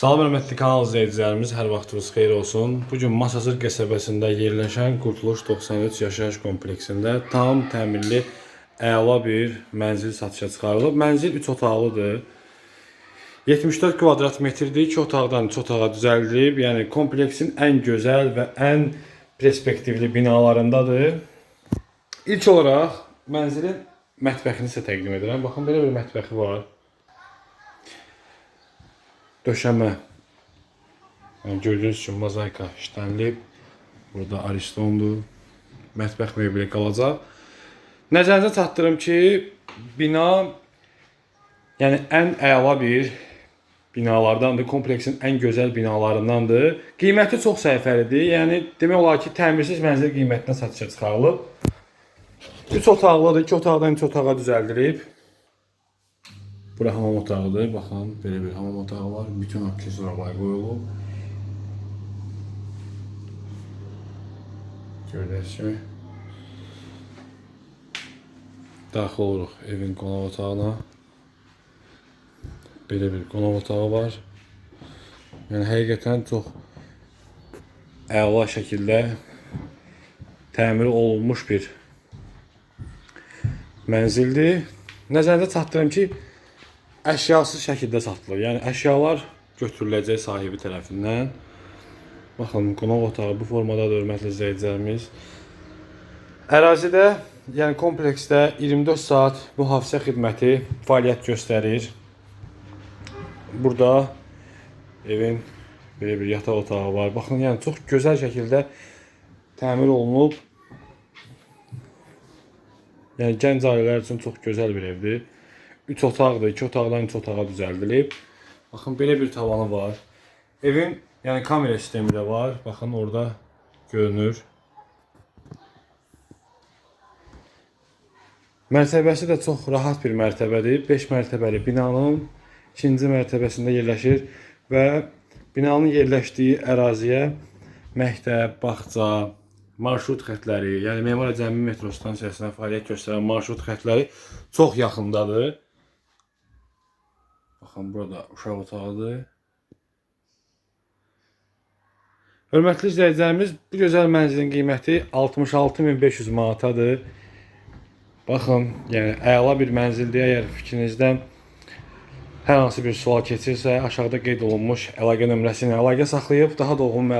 Salam hörmətli kanal izləyicilərimiz, hər vaxtınız xeyir olsun. Bu gün Masazır qəsəbəsində yerləşən Qurtuluş 93 yaşayış kompleksində tam təmirli əla bir mənzil satışa çıxarılıb. Mənzil 3 otaqlıdır. 74 kvadrat metrdir. 2 otaqdan 3 otağa düzəldilib. Yəni kompleksin ən gözəl və ən perspektivli binalarındadır. İlk olaraq mənzilin mətbəxini sizə təqdim edirəm. Baxın belə bir mətbəxi var. Döşəmə. Yəni gördüyünüz kimi mozaika işlənilib. Burada aristondur. Mətbəx mebeli qalacaq. Nəzərinizə çatdırım ki, bina yəni ən əla bir binalardandır. Kompleksin ən gözəl binalarındandır. Qiyməti çox səhifəlidir. Yəni demək olar ki, təmirsiz mənzil qiymətinə satışa çıxarılıb. 3 otaqlıdır. 2 otaqdan 3 otağa düzəldilib. Bura hamam otağıdır. Baxın, belə bir hamam otağı var. Bütün aksesuarlar qoyulub. Gördüyünüz kimi. Daxil oluruq evin qonaq otağına. Belə bir qonaq otağı var. Yəni həqiqətən çox əla şəkildə təmir olunmuş bir mənzildir. Nəzərinizə çatdırım ki, əşyasız şəkildə satılır. Yəni əşyalar götürüləcək sahibi tərəfindən. Baxın, qonaq otağı bu formadadır, hörmətli izləyicilərimiz. Ərazidə, yəni kompleksdə 24 saat mühafizə xidməti fəaliyyət göstərir. Burada evin belə bir yataq otağı var. Baxın, yəni çox gözəl şəkildə təmir olunub. Yəni gənc ailələr üçün çox gözəl bir evdir. 3 otaqdır, 2 otaqdan 3 otağa düzəldilib. Baxın belə bir tavanı var. Evin yəni kamera sistemi də var. Baxın orada görünür. Mərtəbəsi də çox rahat bir mərtəbədir. 5 mərtəbəli binanın ikinci mərtəbəsində yerləşir və binanın yerləşdiyi əraziyə məktəb, bağça, marşrut xətləri, yəni Memar Cəmi metro stansiyasına fəaliyyət göstərən marşrut xətləri çox yaxındadır. Baxın burada uşaq otağıdır. Hörmətli izləyicilərimiz, bu gözəl mənzilin qiyməti 66500 manatadır. Baxın, yəni əla bir mənzildir. Əgər fikrinizdən hər hansı bir sual keçirsə, aşağıda qeyd olunmuş əlaqə nömrəsi ilə əlaqə saxlayıb daha məlumat